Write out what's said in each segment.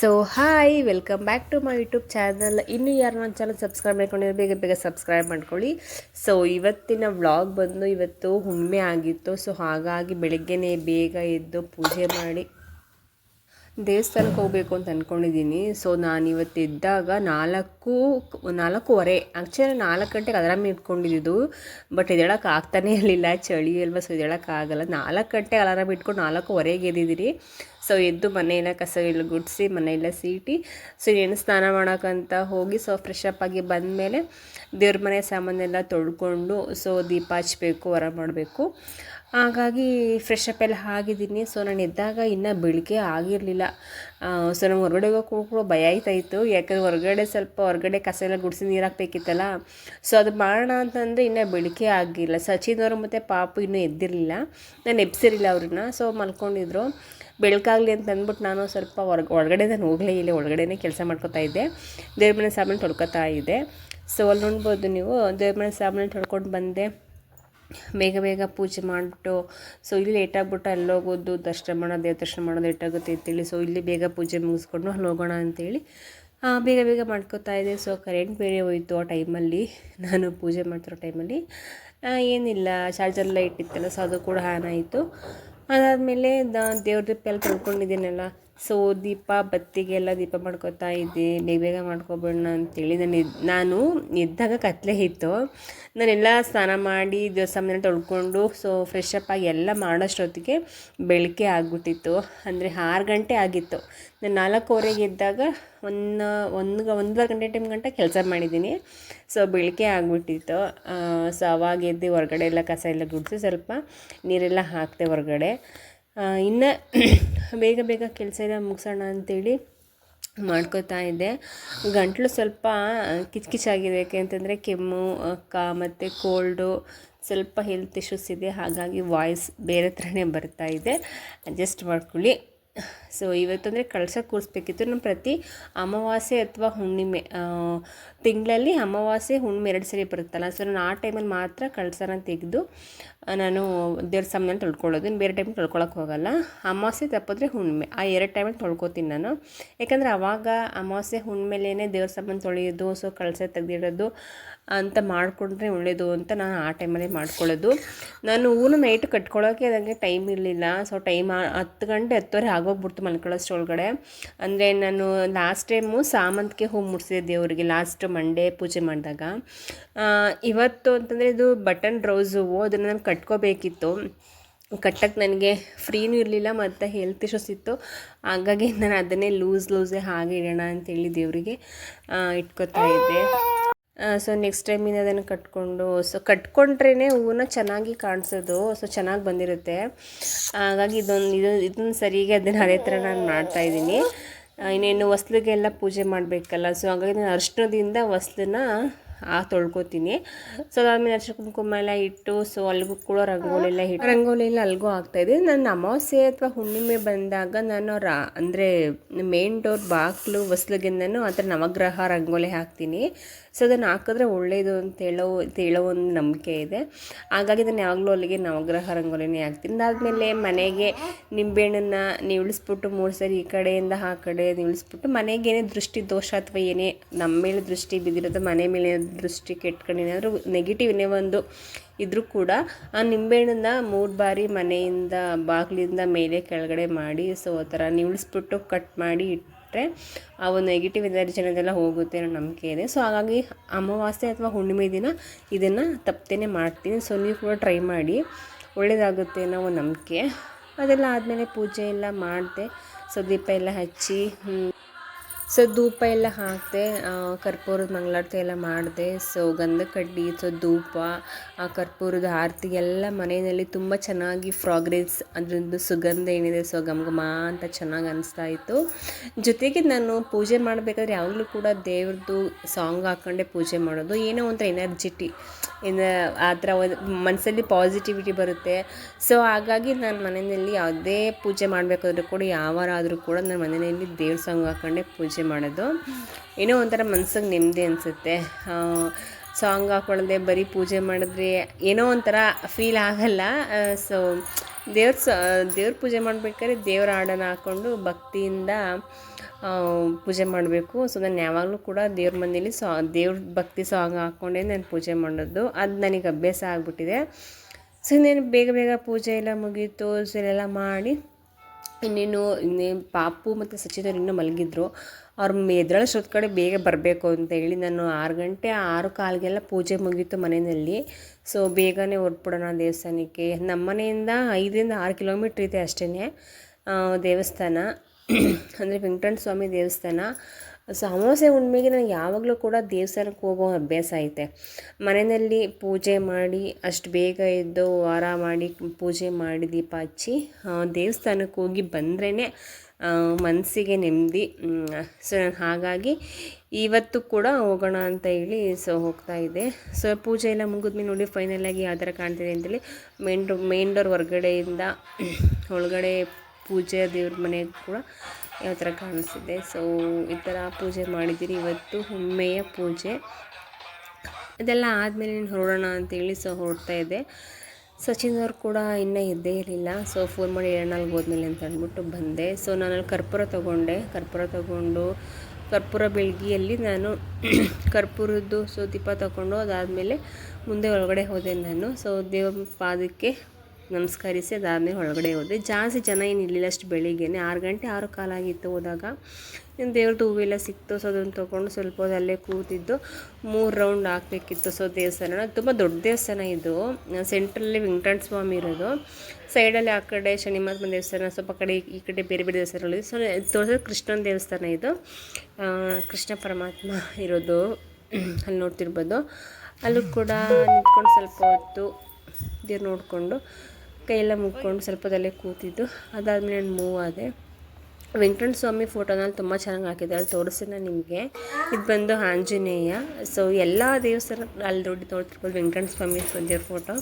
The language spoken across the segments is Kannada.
So hi welcome back to my YouTube channel ಇನ್ನೂ ಯಾರು ನನ್ನ ಚಾನಲ್ ಸಬ್ಸ್ಕ್ರೈಬ್ ಮಾಡ್ಕೊಂಡಿರೋ ಬೇಗ ಬೇಗ ಸಬ್ಸ್ಕ್ರೈಬ್ ಮಾಡ್ಕೊಳ್ಳಿ. ಸೊ ಇವತ್ತಿನ ವ್ಲಾಗ್ ಬಂದು ಇವತ್ತು ಹುಣ್ಣಿಮೆ ಆಗಿತ್ತು. ಸೊ ಹಾಗಾಗಿ ಬೆಳಗ್ಗೆನೇ ಬೇಗ ಎದ್ದು ಪೂಜೆ ಮಾಡಿ ದೇವಸ್ಥಾನಕ್ಕೆ ಹೋಗಬೇಕು ಅಂತ ಅಂದ್ಕೊಂಡಿದ್ದೀನಿ ಸೊ ನಾನು ಇವತ್ತು ಇದ್ದಾಗ ನಾಲ್ಕು, ನಾಲ್ಕೂವರೆ ಆ್ಯಕ್ಚುಲಿ ನಾಲ್ಕು ಗಂಟೆಗೆ ಅಲಾರಾಮ್ ಇಟ್ಕೊಂಡಿದ್ದು. ಬಟ್ ಇದೇಳಕ್ಕೆ ಆಗ್ತಾನೇ ಇರಲಿಲ್ಲ, ಚಳಿ ಅಲ್ವಾ ಸೊ ಆಗಲ್ಲ. ನಾಲ್ಕು ಗಂಟೆಗೆ ಅಲಾರಾಮ್ ಇಟ್ಕೊಂಡು ನಾಲ್ಕೂವರೆಗೆ ಎದ್ದಿದ್ದೀನಿ ಸೊ ಎದ್ದು ಮನೆಯೆಲ್ಲ ಕಸ ಎಲ್ಲ ಗುಡಿಸಿ, ಮನೆಯೆಲ್ಲ ಸೀಟಿ. ಸೊ ಏನು ಸ್ನಾನ ಮಾಡೋಕ್ಕಂತ ಹೋಗಿ, ಸೊ ಫ್ರೆಶ್ ಅಪ್ ಆಗಿ ಬಂದಮೇಲೆ ದೇವ್ರ ಮನೆ ಸಾಮಾನೆಲ್ಲ ತೊಳ್ಕೊಂಡು, ಸೊ ದೀಪ ಹಚ್ಚಬೇಕು ಹೊರ ಮಾಡಬೇಕು. ಹಾಗಾಗಿ ಫ್ರೆಶ್ ಅಪ್ ಎಲ್ಲ ಆಗಿದ್ದೀನಿ. ಸೊ ನಾನು ಎದ್ದಾಗ ಇನ್ನೂ ಬೆಳಿಗ್ಗೆ ಆಗಿರಲಿಲ್ಲ. ಸೊ ನಂಗೆ ಹೊರಗಡೆ ಹೋಗೋಕ್ಕೂ ಕೂಡ ಭಯ ಆಯ್ತಾಯಿತ್ತು ಯಾಕಂದರೆ ಹೊರಗಡೆ ಸ್ವಲ್ಪ ಹೊರಗಡೆ ಕಸ ಎಲ್ಲ ಗುಡಿಸಿ ನೀರು ಹಾಕಬೇಕಿತ್ತಲ್ಲ. ಸೊ ಅದು ಮಾಡೋಣ ಅಂತಂದರೆ ಇನ್ನೂ ಬೆಳಿಗ್ಗೆ ಆಗಿಲ್ಲ. ಸಚಿನವರು ಮತ್ತು ಪಾಪು ಇನ್ನೂ ಎದ್ದಿರಲಿಲ್ಲ. ನಾನು ಎಬ್ಸಿರಲಿಲ್ಲ ಅವ್ರನ್ನ. ಸೊ ಮಲ್ಕೊಂಡಿದ್ರು. ಬೆಳಕಾಗಲಿ ಅಂತ ಅಂದ್ಬಿಟ್ಟು ನಾನು ಸ್ವಲ್ಪ ಹೊರ ಒಳಗಡೆ ನಾನು ಹೋಗಲೇ ಇಲ್ಲ. ಹೊರಗಡೆನೇ ಕೆಲಸ ಮಾಡ್ಕೊತಾ ಇದ್ದೆ. ದೇವ್ರ ಮನೆ ಸಾಮಾನು ತೊಳ್ಕೊತಾ ಇದ್ದೆ. ಸೊ ಅಲ್ಲಿ ನೋಡ್ಬೋದು ನೀವು. ದೇವ್ರ ಮನೆ ಸಾಮಾನು ತೊಳ್ಕೊಂಡು ಬಂದೆ. ಬೇಗ ಬೇಗ ಪೂಜೆ ಮಾಡಿಬಿಟ್ಟು ಸೊ ಇಲ್ಲಿ ಲೇಟಾಗ್ಬಿಟ್ಟು ಅಲ್ಲಿ ಹೋಗೋದು, ದರ್ಶನ ಮಾಡೋದು, ದೇವ್ರ ದರ್ಶನ ಮಾಡೋದು ಲೇಟಾಗುತ್ತೆ ಅಂತೇಳಿ ಸೊ ಇಲ್ಲಿ ಬೇಗ ಪೂಜೆ ಮುಗಿಸ್ಕೊಂಡು ಅಲ್ಲಿ ಹೋಗೋಣ ಅಂತೇಳಿ ಬೇಗ ಬೇಗ ಮಾಡ್ಕೋತಾ ಇದೆ ಸೊ ಕರೆಂಟ್ ಬೇರೆ ಹೋಯಿತು ಆ ಟೈಮಲ್ಲಿ ನಾನು ಪೂಜೆ ಮಾಡ್ತಿರೋ ಟೈಮಲ್ಲಿ ಏನಿಲ್ಲ ಚಾರ್ಜರ್ ಲೈಟ್ ಇತ್ತಲ್ಲ ಸೊ ಅದು ಕೂಡ ಆನ್ ಆಯಿತು. ಅದಾದಮೇಲೆ ದೇವ್ರ ದೀಪ ಎಲ್ಲ ತೊಳ್ಕೊಂಡಿದ್ದೀನಲ್ಲ ಸೊ ದೀಪ ಬತ್ತಿಗೆ ಎಲ್ಲ ದೀಪ ಮಾಡ್ಕೋತಾ ಇದ್ದೆ. ಬೇಗ ಬೇಗ ಮಾಡ್ಕೊಬೇಡ ಅಂತೇಳಿ ನಾನು ನಾನು ಎದ್ದಾಗ ಕತ್ತಲೆ ಇತ್ತು. ನಾನೆಲ್ಲ ಸ್ನಾನ ಮಾಡಿ ದೇವಸ್ಥಾನ ತೊಳ್ಕೊಂಡು ಸೊ ಫ್ರೆಶ್ ಅಪ್ ಆಗಿ ಎಲ್ಲ ಮಾಡೋಷ್ಟೊತ್ತಿಗೆ ಬೆಳಗ್ಗೆ ಆಗಿಬಿಟ್ಟಿತ್ತು. ಅಂದರೆ ಆರು ಗಂಟೆ ಆಗಿತ್ತು. ನಾನು ನಾಲ್ಕೂವರೆಗೆ ಎದ್ದಾಗ ಒಂದು ಒಂದು, ಒಂದೂವರೆ ಗಂಟೆ ಟೈಮ್ ಗಂಟ ಕೆಲಸ ಮಾಡಿದ್ದೀನಿ. ಸೊ ಬೆಳಗ್ಗೆ ಆಗ್ಬಿಟ್ಟಿತ್ತು. ಸೊ ಅವಾಗ ಎದ್ದು ಹೊರಗಡೆ ಎಲ್ಲ ಕಸ ಎಲ್ಲ ಗುಡಿಸಿ ಸ್ವಲ್ಪ ನೀರೆಲ್ಲ ಹಾಕ್ತೆ ಹೊರಗಡೆ. ಇನ್ನು ಬೇಗ ಬೇಗ ಕೆಲಸ ಎಲ್ಲ ಮುಗಿಸೋಣ ಅಂತೇಳಿ ಮಾಡ್ಕೋತಾ ಇದ್ದೆ. ಗಂಟಲು ಸ್ವಲ್ಪ ಕಿಚ್ಕಿಚಾಗಿದೆ ಯಾಕೆಂತಂದರೆ ಕೆಮ್ಮು ಅಕ್ಕ ಮತ್ತು ಕೋಲ್ಡು ಸ್ವಲ್ಪ ಹೆಲ್ತ್ ಇಶ್ಯೂಸ್ ಇದೆ. ಹಾಗಾಗಿ ವಾಯ್ಸ್ ಬೇರೆ ಥರನೇ ಬರ್ತಾ ಇದೆ. ಅಡ್ಜಸ್ಟ್ ಮಾಡ್ಕೊಳ್ಳಿ. ಸೊ ಇವತ್ತಂದರೆ ಕಳಸ ಕೂರಿಸ್ಬೇಕಿತ್ತು. ನಾನು ಪ್ರತಿ ಅಮಾವಾಸ್ಯೆ ಅಥವಾ ಹುಣ್ಣಿಮೆ ತಿಂಗಳಲ್ಲಿ ಅಮಾವಾಸ್ಯೆ, ಹುಣ್ಣಿಮೆ ಎರಡು ಸರಿ ಬರುತ್ತಲ್ಲ. ಸೊ ನಾನು ಆ ಟೈಮಲ್ಲಿ ಮಾತ್ರ ಕಳಸನ ತೆಗೆದು ನಾನು ದೇವ್ರ ಸಾಮಾನು ತೊಳ್ಕೊಳ್ಳೋದು, ಇನ್ನು ಬೇರೆ ಟೈಮ್ ತೊಳ್ಕೊಳಕ್ಕೆ ಹೋಗಲ್ಲ. ಅಮಾವಾಸ್ಯೆ ತಪ್ಪಿದ್ರೆ ಹುಣ್ಣಿಮೆ. ಆ ಎರಡು ಟೈಮಲ್ಲಿ ತೊಳ್ಕೊತೀನಿ ನಾನು. ಯಾಕಂದರೆ ಆವಾಗ ಅಮಾವಾಸ್ಯೆ ಹುಣ್ಣಿಮೆಲೇ ದೇವ್ರ ಸಾಮಾನು ತೊಳೆಯೋದು, ಸೊ ಕಳಸೆ ತೆಗೆದಿಡೋದು ಅಂತ ಮಾಡಿಕೊಂಡ್ರೆ ಒಳ್ಳೆಯದು ಅಂತ ನಾನು ಆ ಟೈಮಲ್ಲಿ ಮಾಡ್ಕೊಳ್ಳೋದು. ನಾನು ಹೂವು ನೈಟ್ ಕಟ್ಕೊಳ್ಳೋಕೆ ನನಗೆ ಟೈಮ್ ಇರಲಿಲ್ಲ. ಸೊ ಟೈಮ್ ಹತ್ತು ಗಂಟೆ, ಹತ್ತುವರೆ ಆಗೋಗ್ಬಿಡ್ತು ಮಲ್ಕೊಳ್ಳೋಷ್ಟ್ರೊಳಗಡೆ ಅಂದರೆ ನಾನು ಲಾಸ್ಟ್ ಟೈಮು ಸಾಮಂತಿಗೆ ಹೂ ಮುಡಿಸಿದೆ ದೇವರಿಗೆ ಲಾಸ್ಟ್ ಮಂಡೇ ಪೂಜೆ ಮಾಡಿದಾಗ. ಇವತ್ತು ಅಂತಂದರೆ ಇದು ಬಟನ್ ರೌಸ್ ಹೂವು, ಅದನ್ನು ನಾನು ಕಟ್ಕೋಬೇಕಿತ್ತು. ಕಟ್ಟಕ್ಕೆ ನನಗೆ ಫ್ರೀನೂ ಇರಲಿಲ್ಲ ಮತ್ತು ಹೆಲ್ತ್ ಇಶ್ಯೂಸ್ ಇತ್ತು. ಹಾಗಾಗಿ ನಾನು ಅದನ್ನೇ ಲೂಸ್ ಲೂಸೇ ಹಾಗೆ ಇಡೋಣ ಅಂತೇಳಿ ದೇವರಿಗೆ ಇಟ್ಕೋತಾ ಇದ್ದೆ. ಸೊ ನೆಕ್ಸ್ಟ್ ಟೈಮಿಂದ ಅದನ್ನು ಕಟ್ಕೊಂಡು ಸೊ ಕಟ್ಕೊಂಡ್ರೇ ಹೂವನ್ನ ಚೆನ್ನಾಗಿ ಕಾಣಿಸೋದು ಸೊ ಚೆನ್ನಾಗಿ ಬಂದಿರುತ್ತೆ. ಹಾಗಾಗಿ ಇದೊಂದು, ಇದು, ಇದೊಂದು ಸರಿಗೆ ಅದನ್ನು ಅದೇ ಥರ ನಾನು ಮಾಡ್ತಾಯಿದ್ದೀನಿ ಇನ್ನೇನು ಹೊಸ್ಲಿಗೆಲ್ಲ ಪೂಜೆ ಮಾಡಬೇಕಲ್ಲ ಸೊ ಹಾಗಾಗಿ ನಾನು ಅರ್ಶಿನದಿಂದ ಹೊಸ್ಲನ್ನ ಆ ತೊಳ್ಕೊತೀನಿ. ಸೊ ಅದಾದ್ಮೇಲೆ ಅರ್ಶಿನ ಕುಂಕುಮ ಎಲ್ಲ ಇಟ್ಟು ಸೊ ಅಲ್ಲಿಗೂ ಕೂಡ ರಂಗೋಲಿ ಎಲ್ಲ ಇಟ್ಟು. ರಂಗೋಲಿ ಎಲ್ಲ ಅಲ್ಲಿಗೂ ಆಗ್ತಾಯಿದೆ ನನ್ನ ಅಮಾವಾಸ್ಯೆ ಅಥವಾ ಹುಣ್ಣಿಮೆ ಬಂದಾಗ ನಾನು ರಾ, ಅಂದರೆ ಮೇನ್ ಡೋರ್ ಬಾಗಿಲು, ಹೊಸ್ಲಿಗೆಂದನು ಆ ಥರ ನವಗ್ರಹ ರಂಗೋಲಿ ಹಾಕ್ತೀನಿ. ಸೊ, ಅದನ್ನು ಹಾಕಿದ್ರೆ ಒಳ್ಳೆಯದು ಅಂತ ಹೇಳೋ ಹೇಳೋ ಒಂದು ನಂಬಿಕೆ ಇದೆ. ಹಾಗಾಗಿ ಅದನ್ನು ಯಾವಾಗಲೂ ಅಲ್ಲಿಗೆ ನವಗ್ರಹ ರಂಗೋಲಿನೇ ಹಾಕ್ತೀನಿ ಅದಾದಮೇಲೆ ಮನೆಗೆ ನಿಂಬೆಹಣ್ಣನ್ನು ನಿಲ್ಲಿಸ್ಬಿಟ್ಟು ಮೂರು ಸರಿ ಈ ಕಡೆಯಿಂದ ಆ ಕಡೆ ನಿಲ್ಲಿಸ್ಬಿಟ್ಟು ಮನೆಗೆ ಏನೇ ದೃಷ್ಟಿ ದೋಷ ಅಥವಾ ಏನೇ ನಮ್ಮ ಮೇಲೆ ದೃಷ್ಟಿ ಬಿದ್ದಿರೋದು, ಮನೆ ಮೇಲೆ ದೃಷ್ಟಿ ಕೆಟ್ಕೊಂಡು ಏನಾದರೂ ನೆಗೆಟಿವ್ ಒಂದು ಇದ್ರೂ ಕೂಡ ಆ ನಿಂಬೆಹಣ್ಣನ್ನ ಮೂರು ಬಾರಿ ಮನೆಯಿಂದ, ಬಾಗಿಲಿಂದ ಮೇಲೆ ಕೆಳಗಡೆ ಮಾಡಿ, ಸೊ, ಆ ಥರ ನಿಲ್ಲಿಸ್ಬಿಟ್ಟು ಕಟ್ ಮಾಡಿ ಇಟ್ಟರೆ ಆ ಒಂದು ನೆಗೆಟಿವ್ ಎನರ್ಜಿ ಅನ್ನೋದೆಲ್ಲ ಹೋಗುತ್ತೆ ಅನ್ನೋ ನಂಬಿಕೆ ಇದೆ. ಸೊ ಹಾಗಾಗಿ ಅಮಾವಾಸ್ಯೆ ಅಥವಾ ಹುಣ್ಣಿಮೆ ದಿನ ಇದನ್ನು ತಪ್ಪದೇ ಮಾಡ್ತೀನಿ. ಸೊ ನೀವು ಕೂಡ ಟ್ರೈ ಮಾಡಿ. ಒಳ್ಳೆಯದಾಗುತ್ತೆ ಅನ್ನೋ ಒಂದು ನಂಬಿಕೆ. ಅದೆಲ್ಲ ಆದಮೇಲೆ ಪೂಜೆ ಎಲ್ಲ ಮಾಡಿದೆ. ಸೊ ದೀಪ ಎಲ್ಲ ಹಚ್ಚಿ ಸೊ ಧೂಪ ಎಲ್ಲ ಹಾಕಿದೆ ಕರ್ಪೂರದ ಮಂಗಳಾರತಿ ಎಲ್ಲ ಮಾಡಿದೆ. ಸೊ ಗಂಧ ಕಡ್ಡಿ ಸೊ ಧೂಪ, ಆ, ಕರ್ಪೂರದ ಆರತಿ ಎಲ್ಲ ಮನೆಯಲ್ಲಿ ತುಂಬ ಚೆನ್ನಾಗಿ ಫ್ರಾಗ್ರೆನ್ಸ್ ಅದರದ್ದು ಸುಗಂಧ ಏನಿದೆ ಸೊ ಘಮ ಘಮ ಅಂತ ಚೆನ್ನಾಗಿ ಅನಿಸ್ತಾ ಇತ್ತು. ಜೊತೆಗೆ ನಾನು ಪೂಜೆ ಮಾಡಬೇಕಾದ್ರೆ ಯಾವಾಗಲೂ ಕೂಡ ದೇವ್ರದ್ದು ಸಾಂಗ್ ಹಾಕ್ಕೊಂಡೆ ಪೂಜೆ ಮಾಡೋದು. ಏನೋ ಒಂಥರ ಎನರ್ಜಿಟಿ ಇನ್ನು ಆ ಥರ ಮನಸ್ಸಲ್ಲಿ ಪಾಸಿಟಿವಿಟಿ ಬರುತ್ತೆ. ಸೊ ಹಾಗಾಗಿ ನಾನು ಮನೆಯಲ್ಲಿ ಯಾವುದೇ ಪೂಜೆ ಮಾಡಬೇಕಾದ್ರೂ ಕೂಡ ಯಾವಾರಾದರೂ ಕೂಡ ನಾನು ಮನೆಯಲ್ಲಿ ದೇವ್ರ ಸಾಂಗ್ ಹಾಕ್ಕೊಂಡೆ ಪೂಜೆ ಮಾಡೋದು. ಏನೋ ಒಂಥರ ಮನ್ಸಿಗೆ ನೆಮ್ಮದಿ ಅನಿಸುತ್ತೆ. ಸಾಂಗ್ ಹಾಕ್ಕೊಳ್ಳದೆ ಬರೀ ಪೂಜೆ ಮಾಡಿದ್ರೆ ಏನೋ ಒಂಥರ ಫೀಲ್ ಆಗಲ್ಲ. ಸೊ ದೇವ್ರ ಸ, ದೇವ್ರ ಪೂಜೆ ಮಾಡ್ಬೇಕಾದ್ರೆ ದೇವ್ರ ಹಾಡನ್ನು ಹಾಕ್ಕೊಂಡು ಭಕ್ತಿಯಿಂದ ಪೂಜೆ ಮಾಡಬೇಕು. ಸೊ ನಾನು ಯಾವಾಗಲೂ ಕೂಡ ದೇವ್ರ ಮನೇಲಿ ಸಾ ದೇವ್ರ ಭಕ್ತಿ ಸಾಂಗ್ ಹಾಕ್ಕೊಂಡೇ ನಾನು ಪೂಜೆ ಮಾಡೋದು. ಅದು ನನಗೆ ಅಭ್ಯಾಸ ಆಗಿಬಿಟ್ಟಿದೆ. ಸೊ ಇನ್ನೇನು ಬೇಗ ಬೇಗ ಪೂಜೆ ಎಲ್ಲ ಮುಗೀತು, ಎಲ್ಲ ಮಾಡಿ ಇನ್ನೇನು ಇನ್ನೇನು ಪಾಪು ಮತ್ತು ಸಚಿನವ್ರು ಇನ್ನೂ ಮಲಗಿದ್ರು. ಅವ್ರು ಎದ್ರಳಷ್ಟೊತ್ತು ಕಡೆ ಬೇಗ ಬರಬೇಕು ಅಂತ ಹೇಳಿ ನಾನು ಆರು ಗಂಟೆ, ಆರು ಕಾಲಿಗೆಲ್ಲ ಪೂಜೆ ಮುಗೀತು ಮನೆಯಲ್ಲಿ. ಸೊ ಬೇಗನೆ ಹೊರಟ್ಬಿಡೋಣ ದೇವಸ್ಥಾನಕ್ಕೆ. ನಮ್ಮ ಮನೆಯಿಂದ ಐದರಿಂದ ಆರು ಕಿಲೋಮೀಟ್ರ್ ಇದೆ ಅಷ್ಟೇ ದೇವಸ್ಥಾನ. ಅಂದರೆ ವೆಂಕಟನ ಸ್ವಾಮಿ ದೇವಸ್ಥಾನ. ಸೊ ಅಮಾವಾಸ್ಯೆ ಹುಣ್ಣಿಮೆಗೆ ನನಗೆ ಯಾವಾಗಲೂ ಕೂಡ ದೇವಸ್ಥಾನಕ್ಕೆ ಹೋಗೋ ಅಭ್ಯಾಸ ಐತೆ. ಮನೆಯಲ್ಲಿ ಪೂಜೆ ಮಾಡಿ, ಅಷ್ಟು ಬೇಗ ಎದ್ದು ವಾರ ಮಾಡಿ ಪೂಜೆ ಮಾಡಿ ದೀಪ ಹಚ್ಚಿ ದೇವಸ್ಥಾನಕ್ಕೆ ಹೋಗಿ ಬಂದ್ರೇ ಮನಸ್ಸಿಗೆ ನೆಮ್ಮದಿ. ಸೊ ನಾನು ಹಾಗಾಗಿ ಇವತ್ತು ಕೂಡ ಹೋಗೋಣ ಅಂತ ಹೇಳಿ ಸೊ ಹೋಗ್ತಾ ಇದ್ದೆ. ಸೊ ಪೂಜೆ ಎಲ್ಲ ಮುಗಿದ್ಮೇಲೆ ನೋಡಿ ಫೈನಲಾಗಿ ಯಾವ ಥರ ಕಾಣ್ತಿದೆ ಅಂತೇಳಿ. ಮೇನ್ ಮೇನ್ ಡೋರ್ ಹೊರಗಡೆಯಿಂದ, ಒಳಗಡೆ ಪೂಜೆ ದೇವ್ರ ಮನೆಗೆ ಕೂಡ ಯಾವ ಥರ ಕಾಣಿಸಿದೆ ಸೊ ಈ ಥರ ಪೂಜೆ ಮಾಡಿದ್ದೀರಿ. ಇವತ್ತು ಹುಮ್ಮೆಯ ಪೂಜೆ. ಇದೆಲ್ಲ ಆದಮೇಲೆ ನೀನು ಹೊರಡೋಣ ಅಂತೇಳಿ ಸೊ ಹೊರಡ್ತಾ ಇದೆ. ಸಚಿನ್ ಅವ್ರು ಕೂಡ ಇನ್ನೂ ಇದ್ದೇ ಇರಲಿಲ್ಲ. ಸೊ ಫೋನ್ ಮಾಡಿ ನಾಲ್ಕು ಹೋದ್ಮೇಲೆ ಅಂತ ಅಂದ್ಬಿಟ್ಟು ಬಂದೆ. ಸೊ ನಾನು ಕರ್ಪೂರ ತೊಗೊಂಡೆ. ಕರ್ಪೂರ ತೊಗೊಂಡು ಕರ್ಪೂರ ಬೆಳಗಿಯಲ್ಲಿ ನಾನು ಕರ್ಪೂರದ್ದು ಸೊ ದೀಪ ತೊಗೊಂಡು ಅದಾದಮೇಲೆ ಮುಂದೆ ಒಳಗಡೆ ಹೋದೆ ನಾನು. ಸೊ ದೇವ ಪಾದಕ್ಕೆ ನಮಸ್ಕರಿಸಿ ಅದಾದಮೇಲೆ ಒಳಗಡೆ ಹೋದೆ. ಜಾಸ್ತಿ ಜನ ಏನು ಇರಲಿಲ್ಲ ಅಷ್ಟು ಬೆಳಿಗ್ಗೆ ಆರು ಗಂಟೆ ಆರು ಕಾಲಾಗಿತ್ತು ಹೋದಾಗ. ದೇವ್ರದ್ದು ಹೂವೆಲ್ಲ ಸಿಕ್ತು. ಸೊ ಅದನ್ನು ತೊಗೊಂಡು ಸ್ವಲ್ಪ ಹೊತ್ತು ಅಲ್ಲೇ ಕೂತಿದ್ದು. ಮೂರು ರೌಂಡ್ ಹಾಕಬೇಕಿತ್ತು. ಸೊ ದೇವಸ್ಥಾನ. ತುಂಬ ದೊಡ್ಡ ದೇವಸ್ಥಾನ ಇದು. ಸೆಂಟ್ರಲ್ಲಿ ವೆಂಕಟರಮಣ ಸ್ವಾಮಿ ಇರೋದು. ಸೈಡಲ್ಲಿ ಆ ಕಡೆ ಶನಿ ಮಹಾತ್ಮ ದೇವಸ್ಥಾನ. ಸ್ವಲ್ಪ ಕಡೆ ಈ ಕಡೆ ಬೇರೆ ಬೇರೆ ದೇವಸ್ಥಾನಗಳು ಸೊ ತೋರಿಸೋದು ಕೃಷ್ಣನ ದೇವಸ್ಥಾನ ಇದು. ಕೃಷ್ಣ ಪರಮಾತ್ಮ ಇರೋದು. ಅಲ್ಲಿ ನೋಡ್ತಿರ್ಬೋದು. ಅಲ್ಲೂ ಕೂಡ ನಿಂತ್ಕೊಂಡು ಸ್ವಲ್ಪ ಹೊತ್ತು ದೇವ್ರು ನೋಡಿಕೊಂಡು ಕೈಯೆಲ್ಲ ಮುಗ್ಕೊಂಡು ಸ್ವಲ್ಪದಲ್ಲೇ ಕೂತಿದ್ದು. ಅದಾದಮೇಲೆ ನಾನು ಮೂವ್ ಆದೆ. ವೆಂಕಟರಮಣ ಸ್ವಾಮಿ ಫೋಟೋನಲ್ಲಿ ತುಂಬ ಚೆನ್ನಾಗಿ ಹಾಕಿದೆ ಅಲ್ಲಿ ತೋರಿಸಿದ ನಿಮಗೆ. ಇದು ಬಂದು ಆಂಜನೇಯ. ಸೊ ಎಲ್ಲ ದೇವಸ್ಥಾನ, ಅಲ್ಲಿ ದೊಡ್ಡ ನೋಡ್ತಿರ್ಬೋದು ವೆಂಕಟರಮಣ ಸ್ವಾಮಿ ದೇವ್ರ ಫೋಟೋ.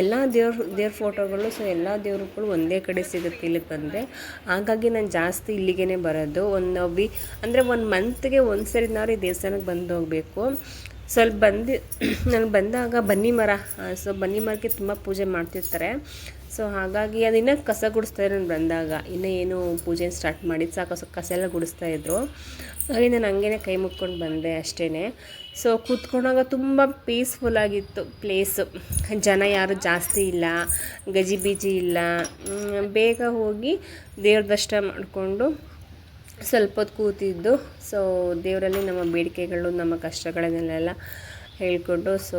ಎಲ್ಲ ದೇವ್ರ ದೇವ್ರ ಫೋಟೋಗಳು ಸೊ ಎಲ್ಲ ದೇವ್ರುಗಳು ಒಂದೇ ಕಡೆ ಸಿಗುತ್ತೆ ಇಲ್ಲಿಗೆ ಬಂದರೆ. ಹಾಗಾಗಿ ನಾನು ಜಾಸ್ತಿ ಇಲ್ಲಿಗೆ ಬರೋದು. ಒಂದು ವಿ ಅಂದರೆ ಒಂದು ಮಂತ್ಗೆ ಒಂದು ಸರಿ ನಾವು ಈ ದೇವಸ್ಥಾನಕ್ಕೆ ಬಂದು ಹೋಗಬೇಕು. ಸ್ವಲ್ಪ ಬಂದು ನನಗೆ ಬಂದಾಗ ಬನ್ನಿ ಮರ. ಸೊ ಬನ್ನಿ ಮರಕ್ಕೆ ತುಂಬ ಪೂಜೆ ಮಾಡ್ತಿರ್ತಾರೆ. ಸೊ ಹಾಗಾಗಿ ಅದಿನ್ನ ಕಸ ಗುಡಿಸ್ತಾ ನಾನು ಬಂದಾಗ, ಇನ್ನೂ ಏನು ಪೂಜೆ ಸ್ಟಾರ್ಟ್ ಮಾಡಿದ್ದು ಸಾಕು ಕಸ ಎಲ್ಲ ಗುಡಿಸ್ತಾ ಇದ್ರು. ಹಾಗೆ ನಾನು ಹಂಗೇನೆ ಕೈ ಮುಕ್ಕೊಂಡು ಬಂದೆ ಅಷ್ಟೇ ಸೊ ಕೂತ್ಕೊಂಡಾಗ ತುಂಬ ಪೀಸ್ಫುಲ್ಲಾಗಿತ್ತು ಪ್ಲೇಸು ಜನ ಯಾರು ಜಾಸ್ತಿ ಇಲ್ಲ, ಗಜಿ ಬೀಜಿ ಇಲ್ಲ. ಬೇಗ ಹೋಗಿ ದೇವ್ರ ದರ್ಶನ ಮಾಡಿಕೊಂಡು ಸ್ವಲ್ಪ ಹೊತ್ತು ಕೂತಿದ್ದು. ಸೊ ದೇವರಲ್ಲಿ ನಮ್ಮ ಬೇಡಿಕೆಗಳು, ನಮ್ಮ ಕಷ್ಟಗಳನ್ನೆಲ್ಲ ಹೇಳ್ಕೊಂಡು ಸೊ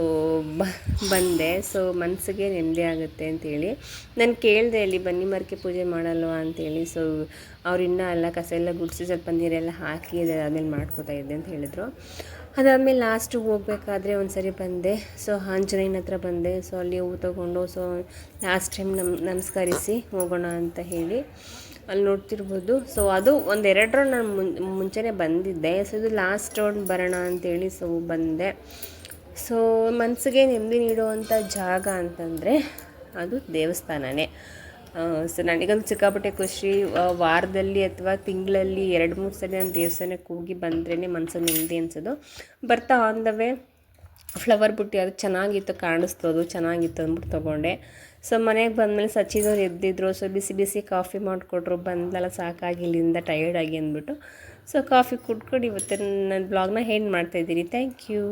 ಬಂದೆ. ಸೊ ಮನಸ್ಸಿಗೆ ನೆಮ್ಮದಿ ಆಗುತ್ತೆ ಅಂತೇಳಿ. ನಾನು ಕೇಳಿದೆ ಅಲ್ಲಿ ಬನ್ನಿ ಮರಕ್ಕೆ ಪೂಜೆ ಮಾಡಲ್ವಾ ಅಂತೇಳಿ. ಸೊ, ಅವ್ರು ಇನ್ನೂ ಎಲ್ಲ ಕಸ ಎಲ್ಲ ಗುಡಿಸಿ ಸ್ವಲ್ಪ ನೀರೆಲ್ಲ ಹಾಕಿ ಅದಾದಮೇಲೆ ಮಾಡ್ಕೋತಾ ಇದ್ದೆ ಅಂತ ಹೇಳಿದ್ರು. ಅದಾದಮೇಲೆ ಲಾಸ್ಟಿಗೆ ಹೋಗ್ಬೇಕಾದ್ರೆ ಒಂದು ಸರಿ ಬಂದೆ. ಸೊ, ಆಂಜನೇಯನ ಹತ್ರ ಬಂದೆ. ಸೊ, ಅಲ್ಲಿ ಹೂ ತೊಗೊಂಡು, ಸೊ ಲಾಸ್ಟ್ ಟೈಮ್ ನಮ್, ನಮಸ್ಕರಿಸಿ ಹೋಗೋಣ ಅಂತ ಹೇಳಿ ಅಲ್ಲಿ ನೋಡ್ತಿರ್ಬೋದು. ಸೊ, ಅದು ಒಂದು ಎರಡು ರೌಂಡ್ ನಾನು ಮುಂಚೆನೇ ಬಂದಿದ್ದೆ. ಸೊ, ಇದು ಲಾಸ್ಟ್ ರೌಂಡ್ ಬರೋಣ ಅಂತೇಳಿ, ಸೊ, ಬಂದೆ. ಸೊ ಮನಸ್ಸಿಗೆ ನೆಮ್ಮದಿ ನೀಡುವಂಥ ಜಾಗ ಅಂತಂದರೆ ಅದು ದೇವಸ್ಥಾನನೇ. ಸೊ ನನಗಂತೂ ಸಿಕ್ಕಾಪಟ್ಟೆ ಖುಷಿ ವಾರದಲ್ಲಿ ಅಥವಾ ತಿಂಗಳಲ್ಲಿ ಎರಡು, ಮೂರು ಸಲ ನಾನು ದೇವಸ್ಥಾನಕ್ಕೆ ಹೋಗಿ ಬಂದ್ರೇ ಮನಸ್ಸು ನೆಮ್ಮದಿ ಅನ್ಸೋದು. ಬರ್ತಾ ಆನ್ ದ ವೇ ಫ್ಲವರ್ ಬುಟ್ಟಿ ಅದು ಚೆನ್ನಾಗಿತ್ತು, ಕಾಣಿಸ್ತೋದು, ಚೆನ್ನಾಗಿತ್ತು ಅಂದ್ಬಿಟ್ಟು ತೊಗೊಂಡೆ. ಸೊ ಮನೆಗೆ ಬಂದಮೇಲೆ ಸಚ್ಚಿದವ್ರು ಎದ್ದಿದ್ರು, ಸೊ ಬಿಸಿ ಬಿಸಿ ಕಾಫಿ ಮಾಡಿಕೊಟ್ರು ಬಂದಲ್ಲ ಸಾಕಾಗಿ ಇಲ್ಲಿಂದ ಟಯರ್ಡ್ ಆಗಿ ಅಂದ್ಬಿಟ್ಟು. ಸೊ ಕಾಫಿ ಕುಡ್ಕೊಂಡು ಇವತ್ತು ನನ್ನ ಬ್ಲಾಗ್ನ ಹೆಂಡ್ ಮಾಡ್ತಾಯಿದ್ದೀನಿ ಥ್ಯಾಂಕ್ ಯು